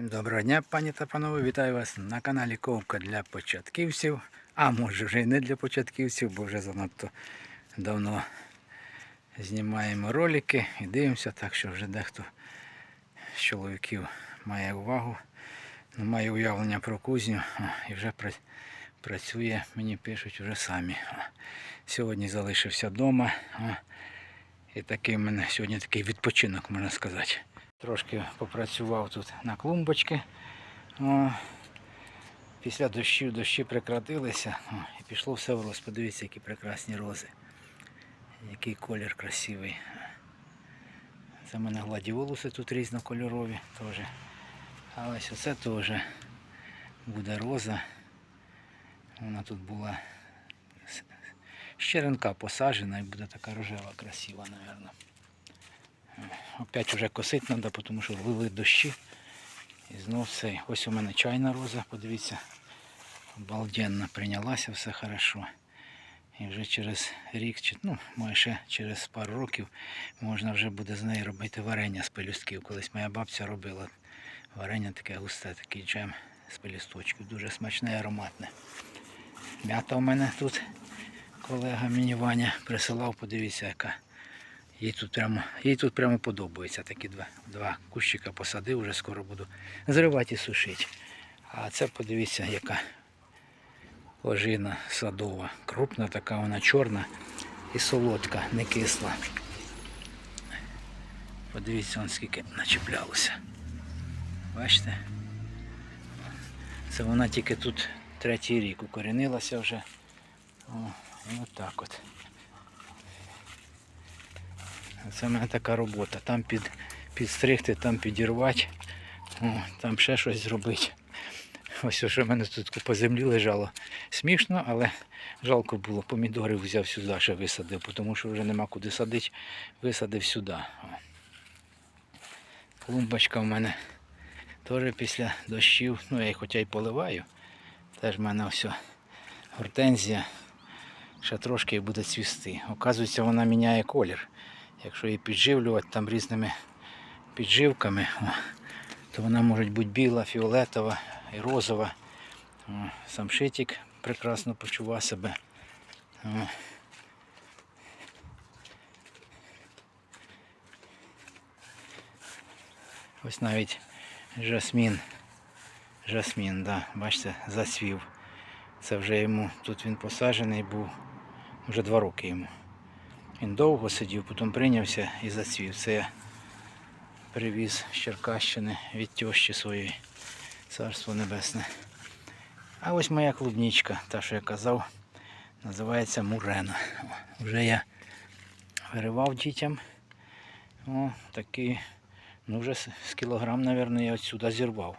Доброго дня, пані та панове, вітаю вас на каналі Ковка для початківців. А може вже і не для початківців, бо вже занадто давно знімаємо ролики і дивимося, так що вже дехто з чоловіків має увагу, ну, має уявлення про кузню і вже працює, мені пишуть вже самі. Сьогодні залишився вдома. І такий в мене сьогодні такий відпочинок, можна сказати. Трошки попрацював тут на клумбочки. О, після дощів дощі прекратилися о, і пішло все в роз. Подивіться, які прекрасні рози. Який колір красивий. Це в мене гладіолуси тут різнокольорові теж. А ось оце теж буде роза. Вона тут була з черенка посаджена і буде така рожева, красива, мабуть. Опять уже косить треба, тому що влили дощі. І знов цей. Ось у мене чайна роза, подивіться. Обалденно прийнялася, все хорошо. І вже через рік, чи, ну, може ще через пару років можна вже буде з неї робити варення з пелюстків. Колись моя бабця робила варення таке густе, такий джем з пелюсточків. Дуже смачне і ароматне. М'ята у мене тут колега мені Ваня присилав, подивіться, яка. Їй тут прямо, їй тут прямо подобається. Такі два, два кущика посадив, вже скоро буду зривати і сушити. А це подивіться, яка ожина садова. Крупна така, вона чорна і солодка, не кисла. Подивіться, он скільки начеплялося. Бачите? Це вона тільки тут третій рік укорінилася вже. О, і отак от. Це в мене така робота. Там під, підстригти, там підірвати, о, там ще щось зробити. Ось що в мене тут купа землі лежало. Смішно, але жалко було. Помідори взяв сюди, ще висадив, тому що вже нема куди садити. Висадив сюди. О. Клумбочка в мене теж після дощів. Ну я її хоча й поливаю. Теж в мене ось гортензія. Ще трошки буде цвісти. Оказується, вона міняє колір. Якщо її підживлювати там різними підживками, то вона може бути біла, фіолетова і розова. Сам шитик прекрасно почував себе. Ось навіть жасмін. Жасмін, да, бачите, засвів. Це вже йому, тут він посаджений був вже два роки йому. Він довго сидів, потім прийнявся і зацвів. Це я привіз з Черкащини від тещі своєї. Царство Небесне. А ось моя клубничка, та, що я казав, називається Мурена. Вже я виривав дітям. О, такий, ну вже з кілограм, мабуть, я отсюди зірвав.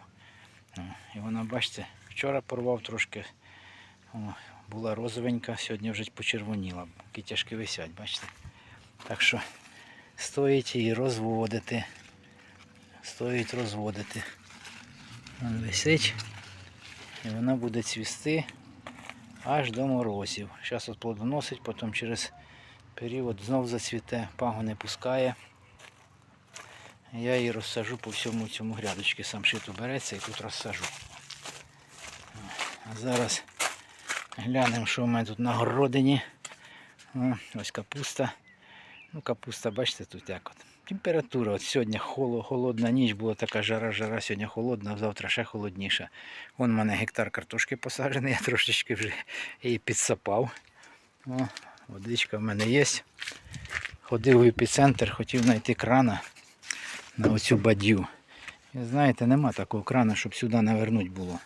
О, і вона, бачите, вчора порвав трошки. Була розовенька, сьогодні вже почервоніла. Кітяшки висять, бачите. Так що стоїть її розводити. Стоїть розводити. Вон висить. І вона буде цвісти аж до морозів. Зараз от плодоносить, потім через період знов зацвіте, пагони пускає. Я її розсажу по всьому цьому грядочці. Сам шито береться і тут розсажу. А зараз Глянемо, що в мене тут на городині. Ось капуста. Ну, капуста, бачите, тут як от. Температура. От сьогодні холодна ніч, була така жара-жара, сьогодні холодна, завтра ще холодніше. Вон в мене гектар картошки посаджений, я трошечки вже її підсапав. О, водичка в мене є. Ходив в епіцентр, хотів знайти крана на оцю бадю. Знаєте, нема такого крана, щоб сюди навернути було.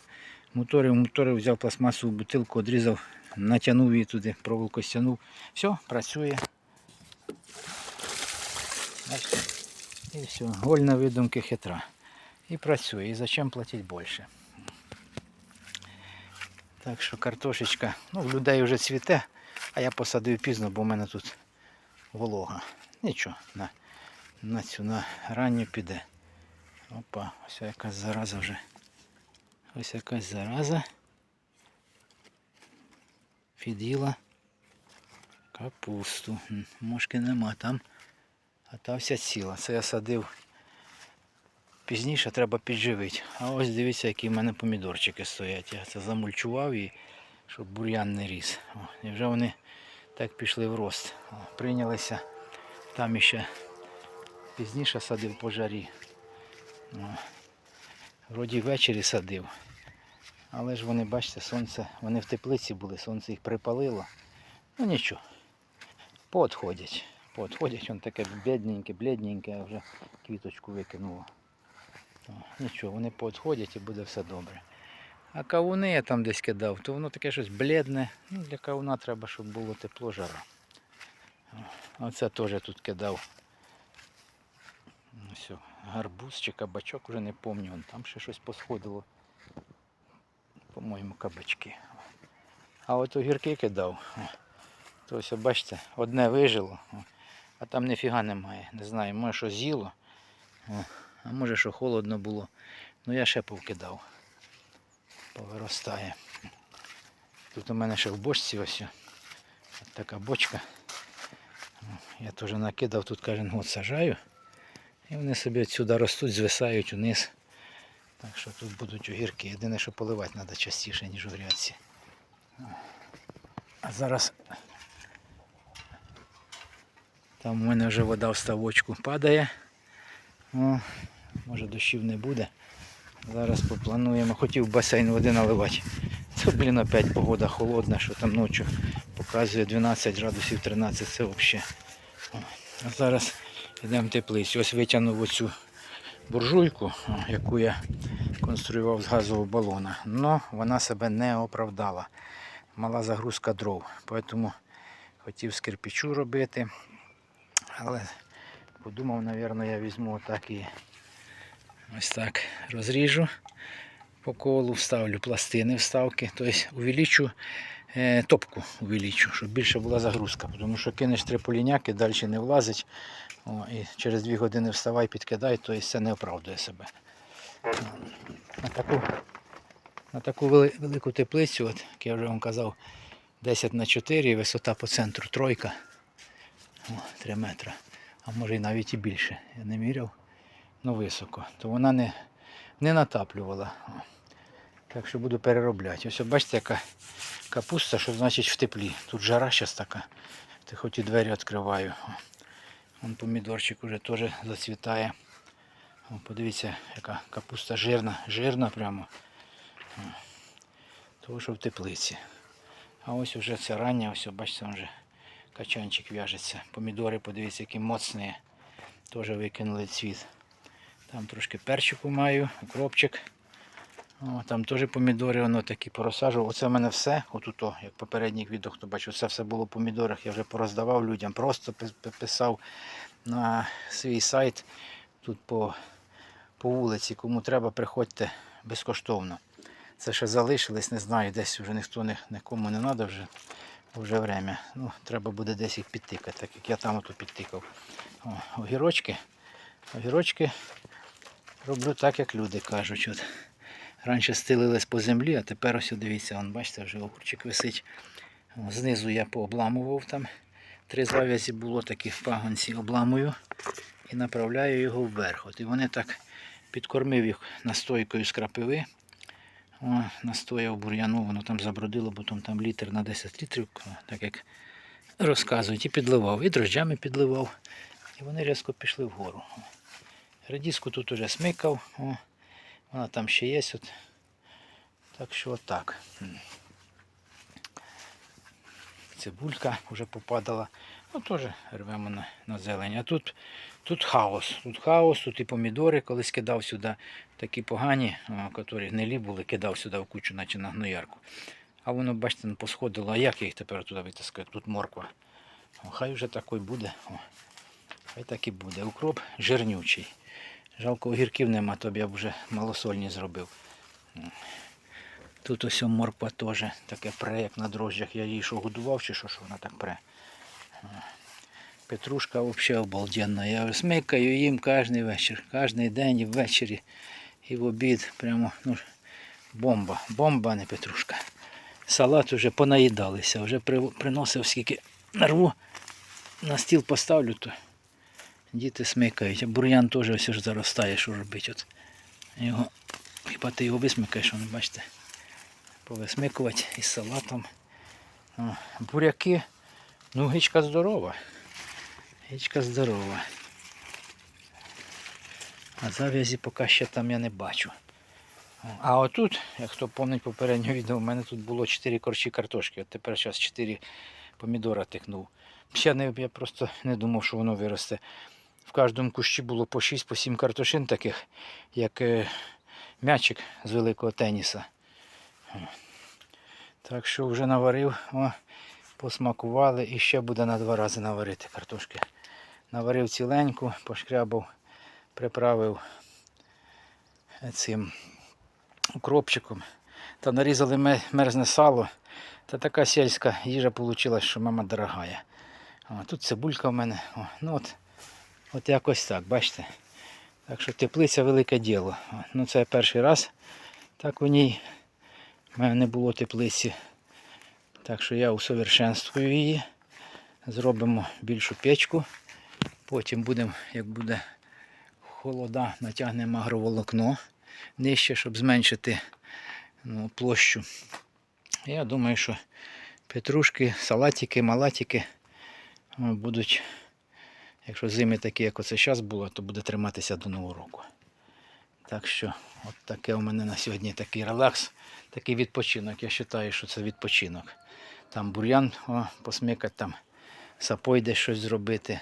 Моторив, моторив, взяв пластмасову бутилку, одрізав, натягнув її туди, проволоку стягнув. Все, працює. І все. Вольна видумки хитра. І працює. І зачем платити більше? Так що картошечка, ну в людей вже цвіте, а я посадив пізно, бо в мене тут волога. Нічого, на, на цю на ранню піде. Опа, ось якась зараза вже. Ось якась зараза. Під'їла капусту. Мошки нема там. А та вся ціла. Це я садив пізніше треба підживити. А ось дивіться, які в мене помідорчики стоять. Я це замульчував і щоб бур'ян не ріс. О, і вже вони так пішли в рост. О, прийнялися. Там іще пізніше садив по жарі. О, вроді ввечері садив. Але ж вони, бачите, сонце, вони в теплиці були, сонце їх припалило. Ну нічого. Поотходять. Поотходять, он таке бідненьке, блідненьке, а вже квіточку викинуло. Нічого, вони поотходять і буде все добре. А кавуни я там десь кидав, то воно таке щось бледне. Ну, для кавуна треба, щоб було тепло жара. Оце теж тут кидав. Ось, о, гарбуз чи кабачок, вже не пам'ятаю, там ще щось посходило. По-моєму, кабачки. А от огірки кидав. То ось, бачите, одне вижило, а там ніфіга немає. Не знаю, може що з'їло, а може що холодно було. Ну я ще повкидав. Повиростає. Тут у мене ще в бочці ось. От така бочка. Я теж накидав, тут кожен год сажаю. І вони собі відсюди ростуть, звисають униз. Так що тут будуть огірки. Єдине, що поливати треба частіше, ніж у грядці. А зараз там у мене вже вода в ставочку падає. О, може дощів не буде. Зараз поплануємо. Хотів басейн води наливати. Це, блін, опять погода холодна, що там ночі показує 12 градусів 13, це взагалі. А зараз йдемо в теплицю. Ось витягнув оцю буржуйку, яку я конструював з газового балона. Но вона себе не оправдала. Мала загрузка дров. Тому хотів з кирпичу робити. Але подумав, мабуть, я візьму отак і ось так розріжу по колу, вставлю пластини вставки, тобто увеличу топку, увеличу, щоб більше була загрузка. Тому що кинеш три поліняки, далі не влазить. О, і через дві години вставай, підкидай, то це не оправдує себе. На таку, на таку велику теплицю, от, як я вже вам казав, 10 на 4, висота по центру тройка. О, 3 метри. А може і навіть і більше. Я не міряв. Ну високо. То вона не, не натаплювала. Так що буду переробляти. Ось бачите, яка капуста, що значить в теплі. Тут жара зараз така. Ти хоч і двері відкриваю. Вон помідорчик вже теж зацвітає. О, подивіться, яка капуста жирна, жирна прямо. Того, що в теплиці. А ось вже це рання, ось бачите, вже качанчик в'яжеться. Помідори, подивіться, які моцні. Теж викинули цвіт. Там трошки перчику маю, укропчик. О, там теж помідори, воно такі порозсаджував. Оце в мене все, отуто, як попередніх відео, хто бачив, це все було по помідорах, я вже пороздавав людям, просто писав на свій сайт тут по, по вулиці. Кому треба, приходьте безкоштовно. Це ще залишились, не знаю, десь вже ніхто нікому не треба вже, вже время. Ну, треба буде десь їх підтикати, так як я там ото підтикав. О, огірочки. Огірочки роблю так, як люди кажуть. Раніше стелились по землі, а тепер ось дивіться, вон, бачите, вже огурчик висить. Знизу я пообламував там. Три зав'язі було такі в пагонці, обламую і направляю його вверх. От, і вони так підкормив їх настойкою з крапиви. О, настояв бур'яну, воно там забродило, бо там літр на 10 літрів, так як розказують, і підливав, і дрожджами підливав. І вони різко пішли вгору. Радіску тут уже смикав, о, вона там ще є. От. Так що отак. Цибулька вже попадала. Ну, теж рвемо на, на зелень. А тут, тут хаос. Тут хаос, тут і помідори колись кидав сюди такі погані, які гнилі були, кидав сюди в кучу, наче на гноярку. А воно, бачите, не посходило. А як я їх тепер туди витискаю? Тут морква. Хай вже такий буде. О, хай так і буде. Укроп жирнючий. Жалко огірків нема, то б я б вже малосольні зробив. Тут ось морква теж таке пре, як на дрожжах. Я її що годував чи що, що вона так пре. Петрушка взагалі обалденна. Я смикаю їм кожен вечір, кожен день і ввечері, і в обід. Прямо ну, бомба. Бомба, а не петрушка. Салат вже понаїдалися, вже приносив скільки нарву, на стіл поставлю, то Діти смикають, а бур'ян теж ось ж заростає, що робить. От. Його, хіба ти його висмикаєш, воно, бачите, повисмикувати із салатом. О, буряки, ну гичка здорова. Гичка здорова. А зав'язі поки ще там я не бачу. А отут, як хто пам'ятає попереднє відео, у мене тут було 4 корчі картошки, от тепер зараз 4 помідора тикнув. Ще не, я просто не думав, що воно виросте. В кожному кущі було по 6-7 картошин таких, як е, м'ячик з великого теніса. Так що вже наварив, о, посмакували і ще буде на два рази наварити картошки. Наварив ціленьку, пошкрябав, приправив е, цим укропчиком. Та нарізали мерзне сало. Та така сільська їжа вийшла, що мама дорогая. Тут цибулька в мене. О, ну от, от якось так, бачите. Так що теплиця велике діло. Ну це перший раз. Так у ній в мене не було теплиці. Так що я усовершенствую її. Зробимо більшу печку. Потім будемо, як буде холода, натягнемо агроволокно нижче, щоб зменшити ну, площу. Я думаю, що петрушки, салатики, малатики будуть, якщо зими такі, як оце зараз було, то буде триматися до Нового року. Так що, от таке у мене на сьогодні такий релакс, такий відпочинок. Я вважаю, що це відпочинок. Там бур'ян посмикати, там сапой десь щось зробити.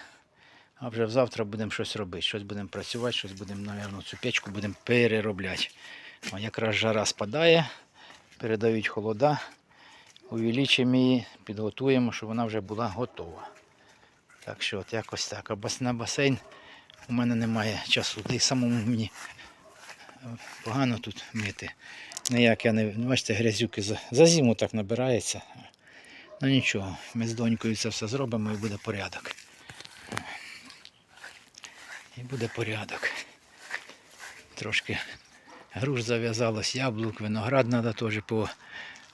А вже завтра будемо щось робити, щось будемо працювати, щось будемо, мабуть, цю печку будемо переробляти. О, якраз жара спадає, передають холода, увеличимо її, підготуємо, щоб вона вже була готова. Так що от якось так. А на басейн у мене немає часу. Та й самому мені погано тут мити. Ніяк я не бачите, грязюки за, за зиму так набирається. Ну нічого, ми з донькою це все зробимо і буде порядок. І буде порядок. Трошки груш зав'язалось, яблук, виноград треба теж по,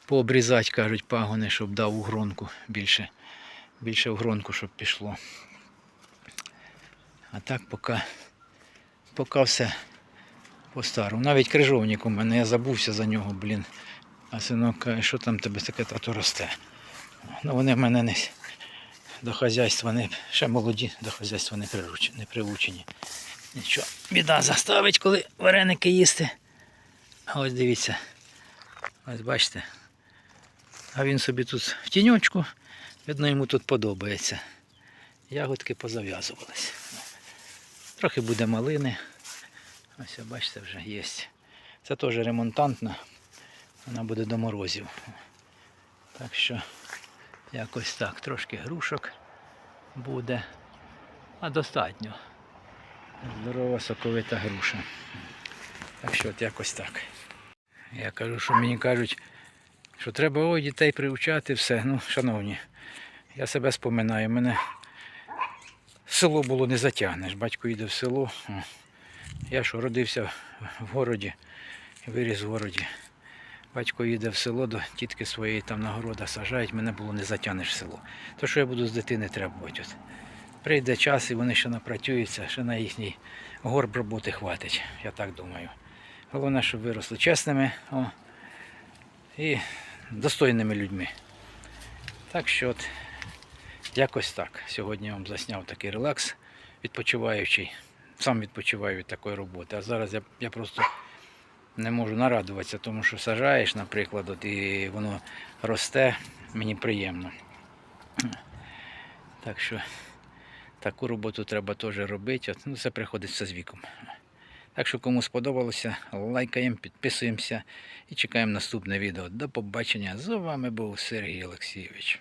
пообрізати, кажуть, пагони, щоб дав у гронку більше, більше в гронку, щоб пішло. А так поки, поки все по-старому. Навіть крижовник у мене, я забувся за нього, блін. А синок каже, що там тебе таке тато росте. Ну вони в мене не до хазяйства не ще молоді, до хазяйства не приручені, не приучені. Нічого, біда заставить, коли вареники їсти. А ось дивіться. Ось бачите. А він собі тут в тіньочку, видно, йому тут подобається. Ягодки позав'язувались. Трохи буде малини. Ось бачите, вже є. Це теж ремонтантна. Вона буде до морозів. Так що якось так. Трошки грушок буде. А достатньо. Здорова соковита груша. Так що от якось так. Я кажу, що мені кажуть, що треба ой, дітей приучати все. Ну, шановні, я себе споминаю, мене село було не затягнеш. Батько їде в село. Я що родився в городі, виріс в городі. Батько їде в село до тітки своєї там на сажають, мене було не затягнеш в село. То що я буду з дитини требувати? От. Прийде час і вони ще напрацюються, ще на їхній горб роботи хватить, я так думаю. Головне, щоб виросли чесними о, і достойними людьми. Так що от, якось так. Сьогодні я вам засняв такий релакс відпочиваючий. Сам відпочиваю від такої роботи. А зараз я, я просто не можу нарадуватися, тому що сажаєш, наприклад, от, і воно росте, мені приємно. Так що таку роботу треба теж робити. От, ну, це приходить все з віком. Так що кому сподобалося, лайкаємо, підписуємося і чекаємо наступне відео. До побачення. З вами був Сергій Олексійович.